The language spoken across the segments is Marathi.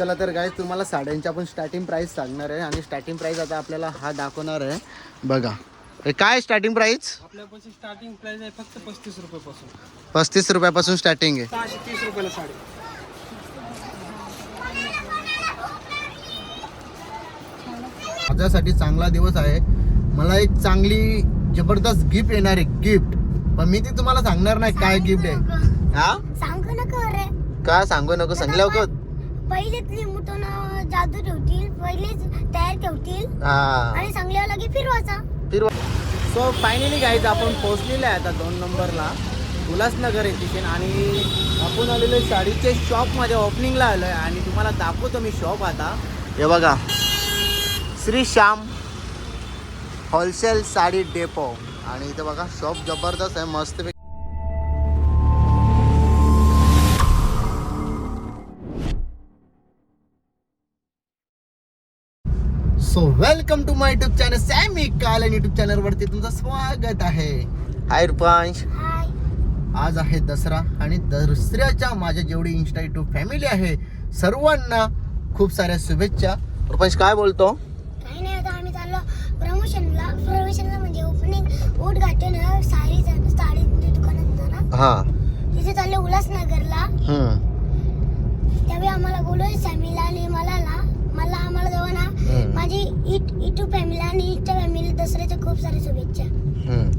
चला तर काय तुम्हाला साड्यांची आपण स्टार्टिंग प्राइस सांगणार आहे. आणि स्टार्टिंग प्राइस आता आपल्याला हा दाखवणार आहे. बघा. हे काय स्टार्टिंग प्राइस आपल्यापासून स्टार्टिंग प्राइस आहे फक्त पस्तीस रुपयापासून. पस्तीस रुपयापासून स्टार्टिंग आहे. सहाशे तीस रुपयाला साडी. माझ्यासाठी चांगला दिवस आहे. मला एक चांगली जबरदस्त गिफ्ट येणार आहे. गिफ्ट पण मी ती तुम्हाला सांगणार नाही काय गिफ्ट आहे. हा? सांगू नका रे. का सांगू नको? सांगल्या का पहिलेच लिंबूतून जादू ठेवतील पहिलेच तयार ठेवतील. हा. आणि सांगल्यावर लगे फिरवायचा. फिरवा. सो फायनली गाईज आपण पोहोचलेलो आहे आता दोन नंबरला. उल्हासनगर येथे आणि आपण आलेलो आहे साडीचे शॉपमध्ये ओपनिंगला आलो आहे आणि तुम्हाला दाखवतो मी शॉप आता. हे बघा. श्री श्याम होलसेल साडी डेपो आणि इथे बघा शॉप जबरदस्त आहे मस्त so welcome to my YouTube channel Sammy काल आणि युट्यूब चॅनल वरती तुमचं स्वागत आहे. हाय रुपांश हाय आज आहे दसरा आणि दसऱ्याच्या माझ्या जेवढी इन्स्टा युट्यूब फॅमिली आहे सर्वांना खूप साऱ्या शुभेच्छा. रुपांश काय बोलतो? काही नाही आता आम्ही चाललो प्रमोशनला प्रमोशनला म्हणजे ओपनिंग उद्घाटन साडी साडी दुकानात ना. हा. तिथे चाललो उल्हासनगरला. हम्म. त्यावेळी आम्हाला बोलवलं सॅमीला आणि मला ना मला आम्हाला दोघांना हम्म. माझी इट इटू फॅमिली आणि इटच्या फॅमिली दसऱ्याच्या खूप साऱ्या शुभेच्छा. हम्म.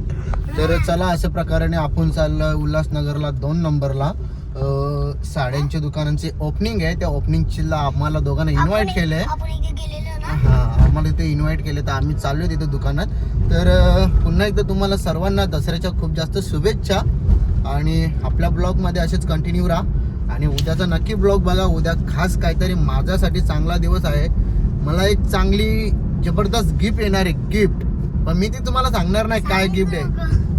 तर चला अशा प्रकारे आपण चाललोय उल्हासनगरला दोन नंबरला. अं, साड्यांच्या दुकानांचे ओपनिंग आहे. त्या ओपनिंगला आम्हाला दोघांना इन्व्हाइट आपण- केलंय. आपण इथे गेलेलो ना? हा आम्हाला इथे इन्व्हाइट केले तर आम्ही चाललोय तिथे दुकानात. तर अं, पुन्हा एकदा तुम्हाला सर्वांना दसऱ्याच्या खूप जास्त शुभेच्छा. आणि आपल्या ब्लॉगमध्ये असेच कंटिन्यू राहा. आणि उद्याचा नक्की ब्लॉग बघा. उद्या खास काहीतरी माझ्यासाठी चांगला दिवस आहे. मला एक चांगली जबरदस्त गिफ्ट येणार आहे. गिफ्ट पण मी ती तुम्हाला सांगणार नाही काय गिफ्ट आहे.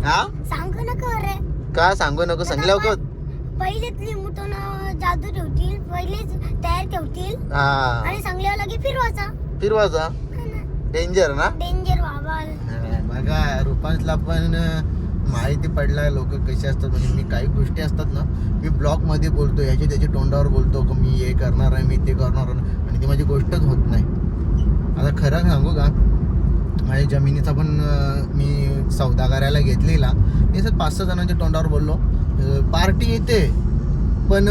हा? सांगू नका रे का सांगू नको? सांगल्या का पहिलेच लिंबूतून जादू ठेवतील. पहिलेच तयार ठेवतील. हा. आणि सांगल्यावर लगे फिरवायचा. फिरवाचा डेंजर ना. डेंजर बाबा बघा रुपांशला पण माहिती पडलाय लोक कसे असतात म्हणजे मी काही गोष्टी असतात ना मी ब्लॉगमध्ये बोलतो याच्या त्याच्या तोंडावर बोलतो की मी हे करणार आहे मी ते करणार आहे आणि ती माझी गोष्टच होत नाही. आता खरं सांगू का माझ्या जमिनीचा पण मी सौदा करायला घेतलेला मी सर पाच सहा जणांच्या तोंडावर बोललो पार्टी येते पण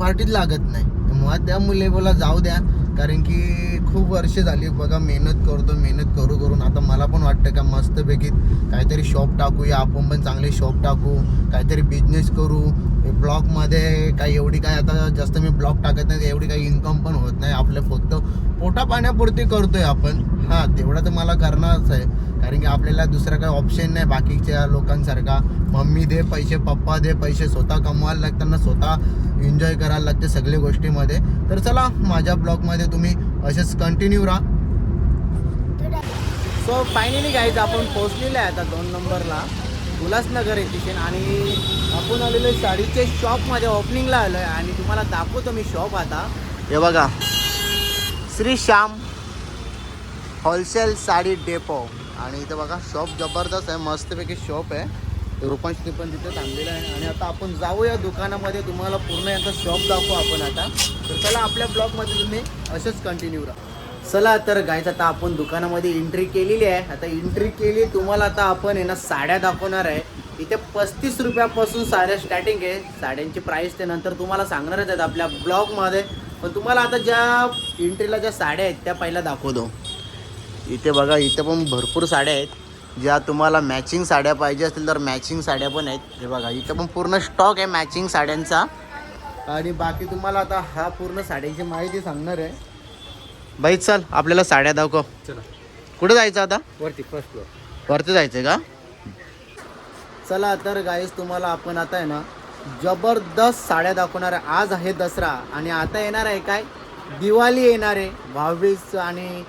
पार्टीत लागत नाही. मुळात त्या मुले बोला जाऊ द्या कारण की खूप वर्ष झाली बघा मेहनत करतो मेहनत करू करून आता मला पण वाटतं का मस्तपैकी काहीतरी शॉप टाकूया आपण पण चांगले शॉप टाकू काहीतरी बिझनेस करू. ब्लॉगमध्ये काही एवढी काय आता जास्त मी ब्लॉग टाकत नाही एवढी काही इन्कम पण होत नाही. आपलं फक्त पोटा पाण्यापुरती करतोय आपण. हां तेवढं तर मला करणारच आहे. कारण की आपल्याला दुसरा काही ऑप्शन नाही बाकीच्या लोकांसारखा. मम्मी दे पैसे पप्पा दे पैसे स्वतः कमवायला लागताना स्वतः एन्जॉय करायला लागते सगळ्या गोष्टीमध्ये. तर चला माझ्या ब्लॉगमध्ये तुम्ही असेच कंटिन्यू राहा. सो फायनली गाईज आपण पोहोचलेलो आहे आता दोन नंबरला. उल्हासनगर स्टेशन आणि आपण आलेलो आहे साडीचे शॉपमध्ये ओपनिंगला आलो आहे आणि तुम्हाला दाखवतो मी शॉप आता. हे बघा. श्री श्याम होलसेल साडी डेपो आणि इथं बघा शॉप जबरदस्त आहे. मस्तपैकी शॉप आहे. रुपांशनी पण तिथे थांबलेलं आहे. आणि आता आपण जाऊया दुकानामध्ये. तुम्हाला पूर्ण यांचा शॉप दाखवू आपण आता. तर चला आपल्या ब्लॉगमध्ये तुम्ही असेच कंटिन्यू राहा. चला तर गायचं आता आपण दुकानामध्ये एंट्री केलेली आहे. आता एंट्री केली तुम्हाला आता आपण आहे ना साड्या दाखवणार आहे. इथे पस्तीस रुपयापासून साड्या स्टार्टिंग आहे. साड्यांची प्राईस ते नंतर तुम्हाला सांगणारच आहेत आपल्या ब्लॉगमध्ये पण तुम्हाला आता ज्या एंट्रीला ज्या साड्या आहेत त्या पहिल्या दाखवतो. इथे बघा इथे पण भरपूर साड्या आहेत. ज्या तुम्हाला मॅचिंग साड्या पाहिजे असतील तर मॅचिंग साड्या पण आहेत. हे बघा इथं पण पूर्ण स्टॉक आहे मॅचिंग साड्यांचा. आणि बाकी तुम्हाला आता हा पूर्ण साड्यांची माहिती सांगणार आहे. बाई चल आपल्याला साड्या दाखव. चला. कुठे जायचं आता? वरती फर्स्ट फ्लोअर वरती जायचंय का? चला तर गाईस तुम्हाला आपण आता आहे ना जबरदस्त साड्या दाखवणार आहे. आज आहे दसरा आणि आता येणार आहे काय? दिवाळी येणार आहे. भाऊबीज आणि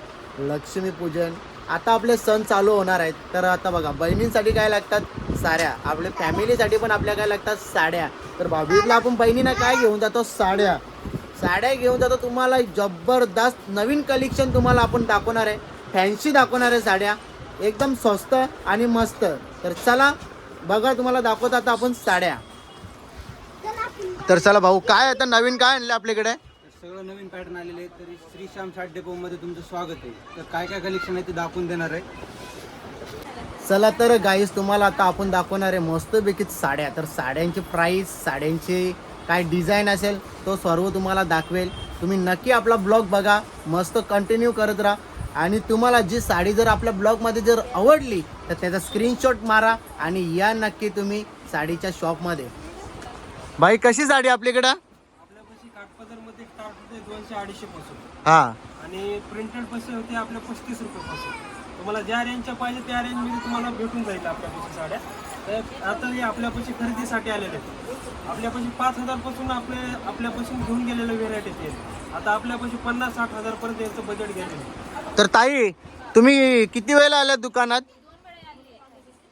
लक्ष्मीपूजन. आता आपले सण चालू होणार आहेत. तर आता बघा बहिणींसाठी काय लागतात? साड्या. आपल्या फॅमिलीसाठी पण आपल्या काय लागतात? साड्या. तर भाऊबीजला आपण बहिणींना काय घेऊन जातो? साड्या. साड्या घेऊन जातो. तुम्हाला जबरदस्त नवीन कलेक्शन तुम्हाला आपण दाखवणार आहे. फॅन्सी दाखवणार आहे साड्या. एकदम स्वस्त आणि मस्त. तर चला बघा तुम्हाला दाखवत आता आपण साड्या. तर चला भाऊ काय आता नवीन काय आणलं आपल्याकडे? सगळं नवीन पॅटर्न आलेले आहेत. तरी श्री श्याम साठ डेपोमध्ये तुमचं स्वागत आहे. तर काय काय कलेक्शन आहे ते दाखवून देणार आहे? चला तर गाईस तुम्हाला आता आपण दाखवणार आहे मस्तपैकी साड्या. तर साड्यांची प्राईस साड्यांची काय डिझाईन असेल तो सर्व तुम्हाला दाखवेल. तुम्ही नक्की आपला ब्लॉग बघा मस्त कंटिन्यू करत राहा. आणि तुम्हाला जी साडी जर आपल्या ब्लॉगमध्ये जर आवडली तर त्याचा स्क्रीनशॉट मारा आणि या नक्की तुम्ही साडीच्या शॉपमध्ये बाई कशी साडी आपल्याकडं? आपल्यापाशी काठपदरमध्ये स्टार्ट होते दोनशे अडीचशे पासून. हां. आणि प्रिंटेड पैसे होते आपल्या पस्तीस रुपयापासून तुम्हाला ज्या रेंजच्या पाहिजे त्या रेंजमध्ये तुम्हाला भेटून जाईल आपल्यापाशी साड्या. तर आता हे आपल्यापाशी खरेदीसाठी आलेले आहेत. आपल्यापाशी पाच हजारपासून आपले आपल्यापासून घेऊन गेलेले व्हेरायटी आहेत आता आपल्यापाशी पन्नास साठ हजारपर्यंत यांचं बजेट गेलेलं आहे. तर ताई तुम्ही किती वेळेला आल्यात दुकानात?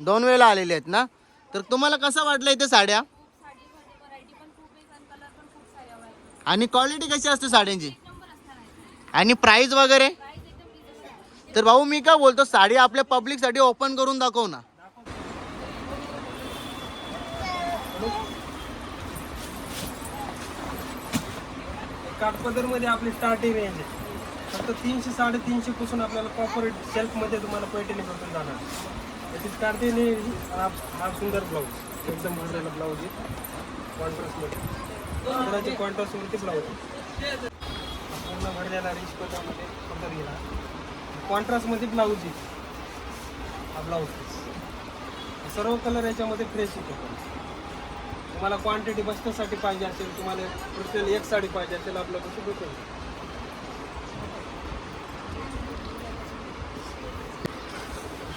दोन वेळेला आलेले आहेत ना? तर तुम्हाला कसं वाटलं इथे साड्या? आणि क्वालिटी कशी असते साड्यांची? आणि प्राईज वगैरे? तर भाऊ मी काय बोलतो साडी आपल्या पब्लिकसाठी ओपन करून दाखव ना. काठपदरमध्ये आपली स्टार्टिंग रेंज आहे. फक्त तीनशे साडेतीनशे पासून आपल्याला कॉर्पोरेट सेल्फमध्ये तुम्हाला पैठणी भेटून जाणार. त्याची स्टार्टिंग हा हा सुंदर ब्लाऊज एकदम भरलेला ब्लाऊज आहे. कॉन्ट्रास्टमध्ये कलरचे कॉन्ट्रास्टवरती ब्लाऊज आहे. पूर्ण भरलेला रिच पदामध्ये पदर गेला कॉन्ट्रास्टमध्ये ब्लाऊज आहे. हा ब्लाऊज सर्व कलर याच्यामध्ये फ्रेश येतो. तुम्हाला क्वांटिटी बसण्यासाठी पाहिजे असेल तुम्हाला टोटल एक साडी पाहिजे असेल आपल्यापाशी भेटून.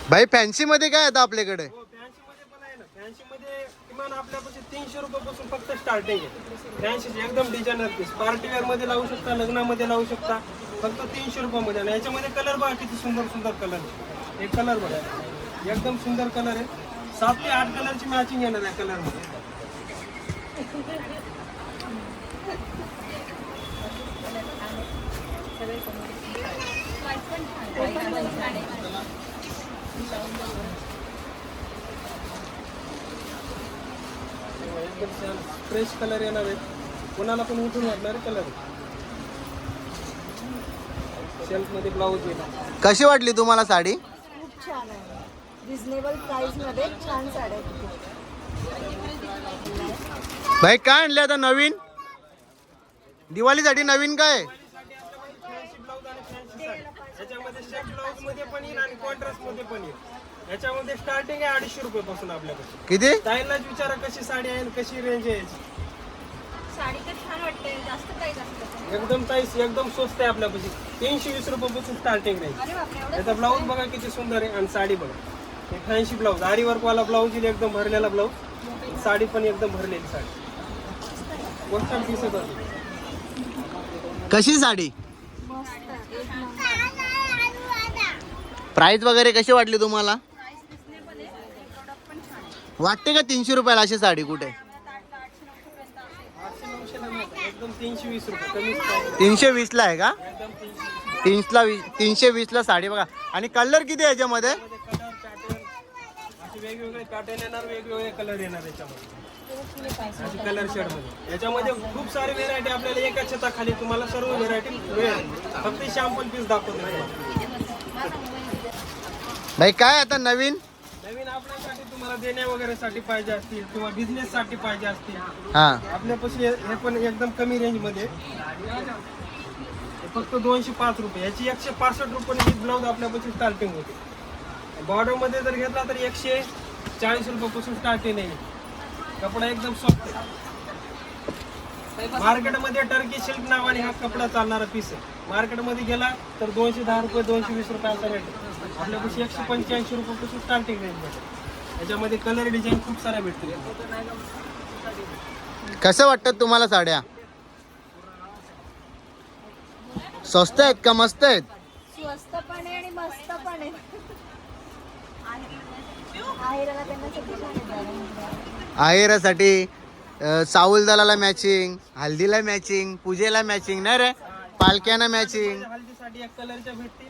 भाई फॅन्सी मध्ये काय आता आपल्याकडे? हो फॅन्सी मध्ये पण आहे ना. फॅन्सी मध्ये किमान आपल्यापाशी तीनशे रुपयापासून फक्त स्टार्टिंग आहे. फॅन्सी एकदम डिझायनर पीसमध्ये लावू शकता लग्नामध्ये लावू शकता. फक्त तीनशे रुपयामध्ये. आणि याच्यामध्ये कलर बघा किती सुंदर सुंदर कलर आहे. एक कलर बघा. एकदम सुंदर कलर आहे. सात ते आठ कलरची मॅचिंग येणार आहे कलरमध्ये. एकदम छान फ्रेश कलर येणार आहे कोणाला पण उठून वाटणारे कलर सेल्फमध्ये ब्लाऊज येईल कशी वाटली तुम्हाला साडी? खूप छान आहे. रिझनेबल प्राइसमध्ये छान साड्या आहेत. भाई काय आणले आता नवीन? दिवाळीसाठी नवीन काय? याच्यामध्ये शेप ब्लाऊजमध्ये पण येईल आणि कॉन्ट्रास्टमध्ये पण येईल. याच्यामध्ये स्टार्टिंग आहे अडीचशे रुपये पासून आपल्याकडे. किती? ताईलाच विचारा कशी साडी आहे आणि कशी रेंज आहे याची. साडी तर छान वाटते. जास्त प्राइस असतं एकदम ताईस एकदम स्वस्त आहे आपल्यापाशी. तीनशे वीस रुपयापासून स्टार्टिंग रेंज अरे बापरे एवढं याचा ब्लाऊज बघा किती सुंदर आहे आणि साडी बघा. हे फॅन्सी ब्लाऊज आरी वर्कवाला ब्लाऊज येईल एकदम भरलेला ब्लाऊज साडी पण एकदम भरलेली साडी. कशी साडी? प्राइस वगैरे कशी वाटली तुम्हाला? वाटते का तीनशे रुपयाला अशी साडी कुठे. एकदम तीनशे वीस रुपये कमीच price. तीनशे वीसला आहे का? एकदम तीनशे तीनशेला वीस तीनशे वीसला साडी बघा. आणि कलर किती आहे याच्यामध्ये मध्ये कलर पॅटर्न असे वेगवेगळे पॅटर्न येणार वेगवेगळे कलर येणार याच्यामध्ये. कलर शेडमध्ये. याच्यामध्ये खूप सारे व्हेरायटी आपल्याला एका छताखाली तुम्हाला सर्व व्हेरायटी मिळेल. फक्त शॅम्पल पीस दाखवतो भाई काय आता नवीन? नवीन आपल्यासाठी तुम्हाला देण्या वगैरे साठी पाहिजे असतील किंवा बिझनेस साठी पाहिजे असतील. हा. आपल्यापाशी हे पण एकदम कमी रेंजमध्ये. फक्त दोनशे पाच रुपये. याची एकशे पासष्ट रुपये ब्लाऊज आपल्यापाशी स्टार्टिंग होते. बॉर्डरमध्ये जर घेतला तर एकशे चाळीस रुपयापासून स्टार्टिंग आहे कपडा एकदम सॉफ्ट आहे. मार्केटमध्ये टर्की सिल्क नावाने हा कपडा चालणारा पीस आहे. मार्केटमध्ये गेला तर दोनशे दहा रुपये दोनशे वीस रुपयाचा रेट आहे. आपल्यापाशी एकशे पंच्याऐंशी रुपयापासून स्टार्टिंग रेंज भेटेल याच्यामध्ये कलर डिझाईन खूप साऱ्या भेटतील. कसं वाटतं तुम्हाला साड्या? स्वस्त आहेत का? मस्त आहेत? स्वस्त पण आहे आहेराला त्यांना सगळी छान येतात आहेरासाठी अं, साऊल दलाला मॅचिंग हल्दीला मॅचिंग पूजेला मॅचिंग नाही रे? पालक्याना मॅचिंग हल्दीसाठी एक कलरच्या भेटतील.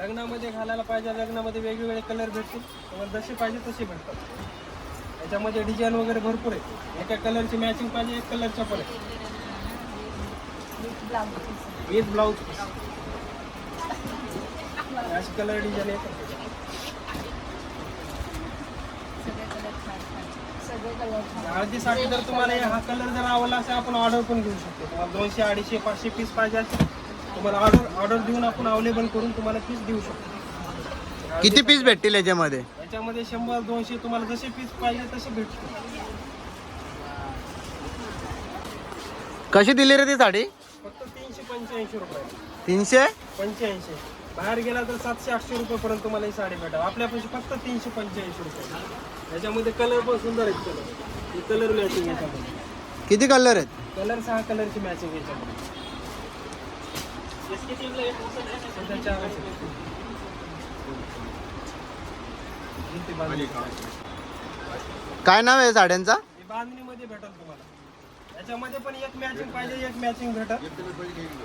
लग्नामध्ये घालायला पाहिजे लग्नामध्ये वेगवेगळे कलर भेटतील. तुम्हाला जसे पाहिजे तसे भेटतात. याच्यामध्ये डिझाईन वगैरे भरपूर आहे. एका कलरची मॅचिंग पाहिजे एक कलरच्या पण आहे. ब्लाऊज विथ ब्लाऊज अशी कलर डिझाईन आहे सगळे कलर छान हळदीसाठी जर तुम्हाला हे कलर जर आवडला असेल आपण ऑर्डर पण घेऊ शकतो. तुम्हाला दोनशे अडीचशे पाचशे पीस पाहिजे असेल तुम्हाला ऑर्डर ऑर्डर देऊन आपण अवेलेबल करून तुम्हाला पीस देऊ शकतो. किती पीस भेटतील याच्यामध्ये? याच्यामध्ये शंभर दोनशे तुम्हाला जसे पीस पाहिजे तसे भेटतील. कशी दिली रे ती साडी? फक्त तीनशे पंच्याऐंशी रुपये. तीनशे? पंच्याऐंशी. बाहेर गेला तर सातशे आठशे रुपयेपर्यंत तुम्हाला ही साडी भेटेल. आपल्यापाशी फक्त तीनशे पंच्याऐंशी रुपये. याच्यामध्ये कलर पण सुंदर आहेत कलर ही कलर मॅचिंग याच्यामध्ये. किती कलर आहेत? कलर सहा कलरची मॅचिंग याच्यामध्ये. सध्या चार आहेत. ही ती बांधणी. काय नाव आहे साड्यांचा? हे बांधणीमध्ये भेटेल तुम्हाला. याच्यामध्ये पण एक मॅचिंग पाहिजे एक मॅचिंग भेटेल.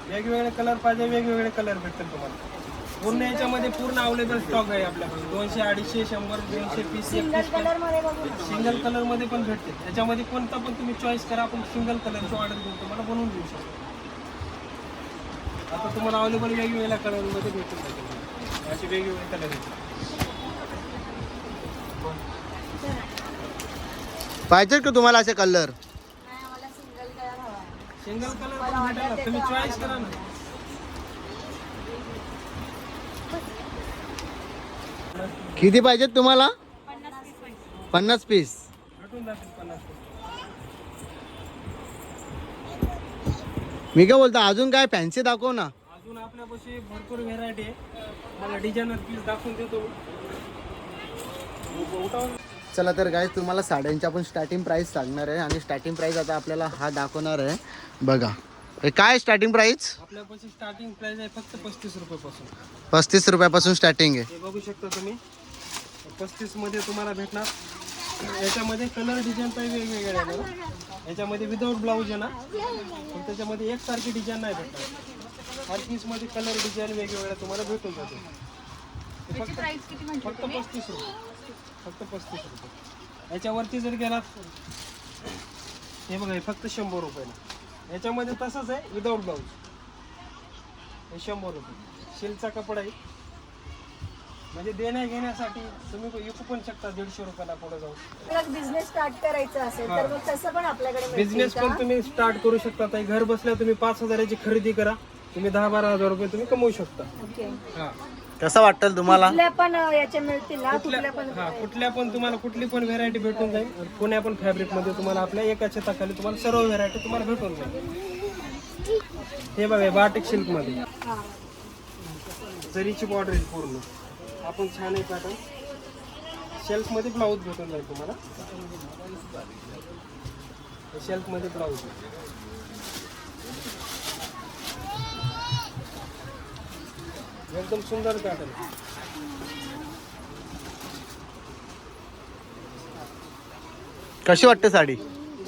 वेगवेगळे कलर पाहिजे वेगवेगळे कलर भेटतील तुम्हाला. पूर्ण याच्यामध्ये पूर्ण अवेलेबल स्टॉक आहे आपल्याकडे. दोनशे अडीचशे शंभर दोनशे पीस एक सिंगल कलरमध्ये बघू ना. सिंगल कलरमध्ये पण भेटते. त्याच्यामध्ये कोणता पण तुम्ही चॉईस करा आपण सिंगल कलरची ऑर्डर देऊ तुम्हाला बनवून देऊ शकतो. आता तुम्हाला अवेलेबल वेगवेगळ्या कलरमध्ये भेटून असे वेगवेगळे कलर आहेत पाहिजे का तुम्हाला असे कलर सिंगल कलर हवा आहे. सिंगल कलर पण भेटेल ना. तुम्ही चॉईस करा ना. किती पाहिजेत तुम्हाला? पन्नास पीस. मी काय बोलतो अजून काय फॅन्सी दाखव ना. अजून आपल्यापाशी भरपूर व्हेरायटी आहे. मला डिझायनर पीस दाखवून देतो. चला तर काय तुम्हाला साड्यांची आपण स्टार्टिंग प्राइस सांगणार आहे. आणि स्टार्टिंग प्राइस आता आपल्याला हा दाखवणार आहे. बघा. हे काय स्टार्टिंग प्राइस आपल्यापाशी स्टार्टिंग प्राइस आहे फक्त पस्तीस रुपयापासून. पस्तीस रुपयापासून स्टार्टिंग आहे. बघू शकता तुम्ही. पस्तीसमध्ये तुम्हाला भेटणार. याच्यामध्ये कलर डिझाईन पण वेगवेगळे आहे बघा. याच्यामध्ये विदाऊट ब्लाऊज आहे ना. पण त्याच्यामध्ये एकसारखी डिझाईन नाही भेटणार. हर पीसमध्ये कलर डिझाईन वेगवेगळ्या तुम्हाला भेटून जाते फक्त फक्त पस्तीस रुपये. फक्त पस्तीस रुपये. याच्यावरती जर गेलात हे बघा हे फक्त शंभर रुपयाला याच्यामध्ये तसंच आहे विदाऊट ब्लाऊज हे शंभर रुपये. शिलचा कपडा आहे. म्हणजे देण्या घेण्यासाठी तुम्ही विकू पण शकता दीडशे रुपयाला पुढे जाऊन. आपल्याला बिझनेस स्टार्ट करायचा असेल तर मग तसं पण आपल्याकडे मिळतील बिझनेस का? पण तुम्ही स्टार्ट करू शकता. ताई घर बसल्या तुम्ही पाच हजाराची खरेदी करा. तुम्ही दहा बारा हजार रुपये तुम्ही कमवू शकता. ओके हा. कसं वाटेल तुम्हाला? कुठल्या पण अं, याचे मिळतील ना कुठल्या पण हा कुठल्या पण तुम्हाला कुठली पण व्हेरायटी भेटून जाईल. पुण्या पण फॅब्रिकमध्ये तुम्हाला आपल्या एका छताखाली तुम्हाला सर्व व्हेरायटी तुम्हाला भेटून जाईल. हे बघा बाटिक सिल्कमध्ये. हा. जरीची बॉर्डर पूर्ण. आपण छान आहे पॅटर्न शेल्फमध्ये ब्लाऊज भेटून जाईल तुम्हाला. शेल्फमध्ये ब्लाऊज एकदम सुंदर पॅटर्न कशी वाटते साडी?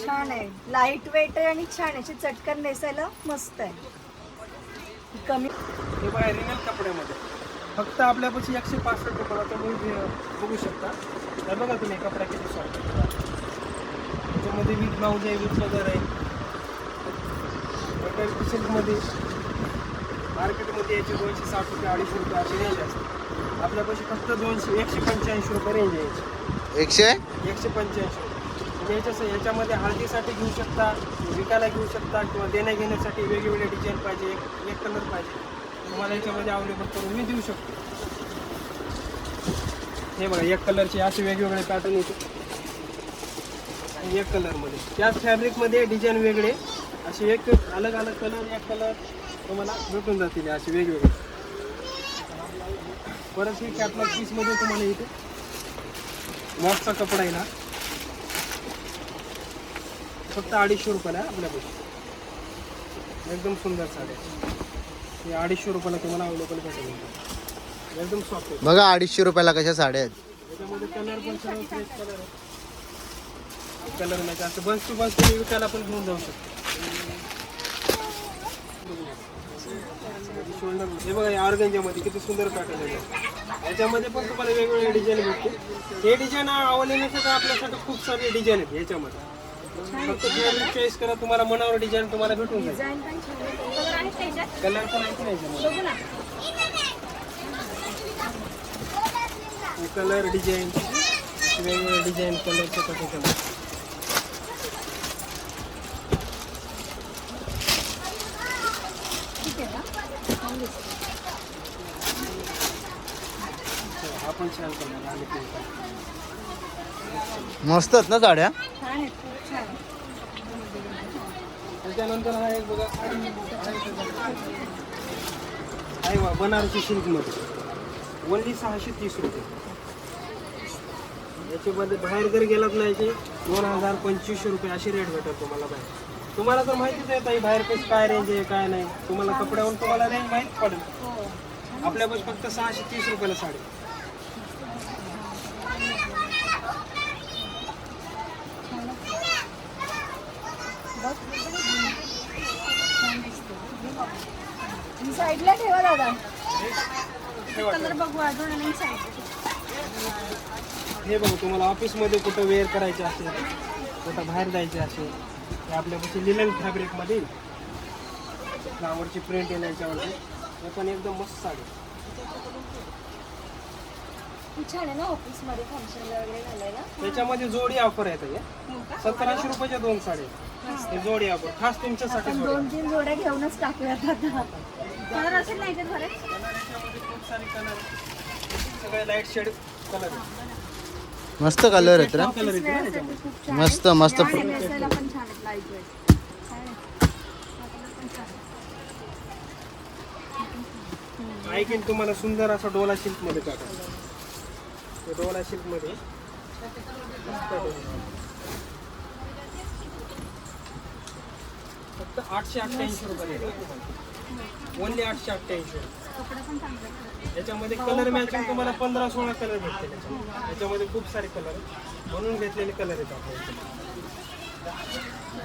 छान आहे. लाइट वेट आहे आणि छान आहे. अशी चटकन नेसायला मस्त आहे. कमी हे बघा रिनल कपड्यामध्ये. फक्त आपल्यापाशी एकशे पासष्ट रुपयाला तुम्ही बघू शकता. तर बघा तुम्ही कपडा किती सॉफ्ट त्याच्यामध्ये विथ ब्लाऊज आहे विथ कलर आहे सिल्कमध्ये मार्केटमध्ये याचे दोनशे साठ रुपये अडीचशे रुपये अशी रेंज असते आपल्यापाशी फक्त दोनशे एकशे पंच्याऐंशी रुपये रेंज आहे. एकशे? एकशे पंच्याऐंशी रुपये. तुम्ही याच्या याच्यामध्ये हळदीसाठी घेऊ शकता विकायला घेऊ शकता किंवा देण्या घेण्यासाठी वेगवेगळे डिझाईन पाहिजे एक एक कलर पाहिजे. तुम्हाला याच्यामध्ये अवेलेबल करून मी देऊ शकतो. हे बघा एक कलरचे असे वेगवेगळे पॅटर्न येते. आणि एक कलरमध्ये त्याच फॅब्रिकमध्ये डिझाईन वेगळे असे एक अलग अलग कलर एक कलर तुम्हाला भेटून जातील असे वेगवेगळे. परत ही कॅटलॉग पीसमध्ये तुम्हाला इथे मॉसचा कपडा आहे ना फक्त अडीचशे रुपयाला आहे एकदम सुंदर साड्या. हे अडीचशे रुपयाला तुम्हाला अवेलेबल भेटेल. एकदम सॉफ्ट आहे. बघा अडीचशे रुपयाला कशा साड्या आहेत. त्याच्यामध्ये कलर पण सर्व फ्रेश कलर आहे. कलर नाही असं टू तुम्ही विकायला पण घेऊन जाऊ शकता. शोल्डर हे बघा ऑर्गेंजामध्ये किती सुंदर पॅटर्न आहे. याच्यामध्ये पण तुम्हाला वेगवेगळे डिझाईन भेटते हे डिझाईन आवडण्यासाठी आपल्यासाठी खूप सारे डिझाईन आहेत याच्यामध्ये. फक्त चॉईस करा तुम्हाला मनावर डिझाईन तुम्हाला भेटून जाईल डिझाईन पण छान आहे कलर पण आहे की नाही कलर डिझाईन वेगवेगळे डिझाईन कलरचे कसे कलर. आपण छान कलर. मस्त आहेत ना साड्या छान आहेत खूप छान आहे. त्याच्यानंतर हा एक बघा. आहे बा बनारसी सिल्कमध्ये. ओनली सहाशे तीस रुपये. याच्यामध्ये बाहेर जर गेलात ना याचे दोन हजार पंचवीसशे रुपये असे रेट भेटतात तुम्हाला बाहेर. तुम्हाला तर माहितीच आहे ताई बाहेर कसं काय रेंज आहे काय नाही. तुम्हाला कपड्यावर तुम्हाला रेंज माहीत पडेल. आपल्यापास फक्त सहाशे तीस रुपयाला साडी. बघ साईडला ठेवा दादा. कलर बघू साईड हे बघा तुम्हाला ऑफिसमध्ये कुठं वेअर करायचे असेल कुठं बाहेर जायचे असेल हे आपल्यापाशी लिलन फॅब्रिकमध्ये. फ्लावरची प्रिंट येईल याच्यावरती. हे पण एकदम मस्त साडी. छान आहे ना ऑफिसमध्ये फंक्शनला वगैरे घालायला. त्याच्यामध्ये जोडी ऑफर आहे ताई हो. का? सतराशे रुपयाच्या दोन साडी हे. जोडी ऑफर खास तुमच्यासाठी आपण दोन तीन जोड्या घेऊनच आता. कलर असेल नाही खूप सारे कलर सगळे लाइट शेड कलर मस्त कलर आहेत रे कलर येते ना. खूप छान. मस्त. मस्त. आणि नेसायला पण छान आहेत लाइट वेट. ऐकीन तुम्हाला सुंदर असा डोला सिल्कमध्ये टाका रोला डोला मध्ये. फक्त आठशे अठ्ठ्याऐंशी रुपये ओनली आठशे अठ्ठ्याऐंशी रुपये. याच्यामध्ये कलर मॅचिंग तुम्हाला पंधरा सोळा कलर भेटते त्याच्यामध्ये. याच्यामध्ये खूप सारे कलर म्हणून घेतलेले कलर आहेत आपल्या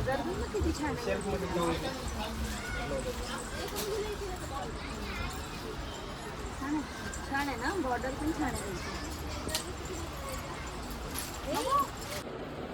शेल्फमध्ये छान आहे. ब्लाऊज छान आहे ना? बॉर्डर पण छान आहे.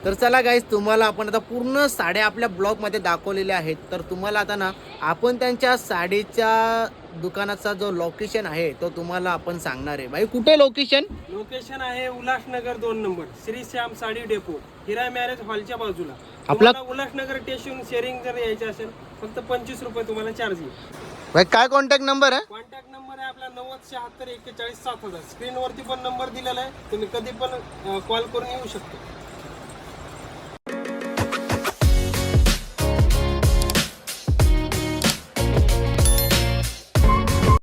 तर चला गाईज तुम्हाला आपण आता पूर्ण साड्या आपल्या ब्लॉगमध्ये दाखवलेल्या आहेत. तर तुम्हाला आता ना आपण त्यांच्या साडीच्या दुकानाचा जो लोकेशन आहे तो तुम्हाला आपण सांगणार आहे. भाई कुठे लोकेशन लोकेशन आहे उल्हासनगर दोन number Shri Shyam sari depot Hira marriage हॉलच्या बाजूला. आपला- उल्हासनगर स्टेशन शेअरिंग जर यायचे असेल फक्त पंचवीस रुपये तुम्हाला चार्ज येईल. काय कॉन्टॅक्ट नंबर आहे? कॉन्टॅक्ट नंबर आपला नव्वद शहात्तर एक्केचाळीस सात हजार. स्क्रीनवरती पण नंबर दिलेला आहे. तुम्ही कधी पण कॉल करून येऊ शकता.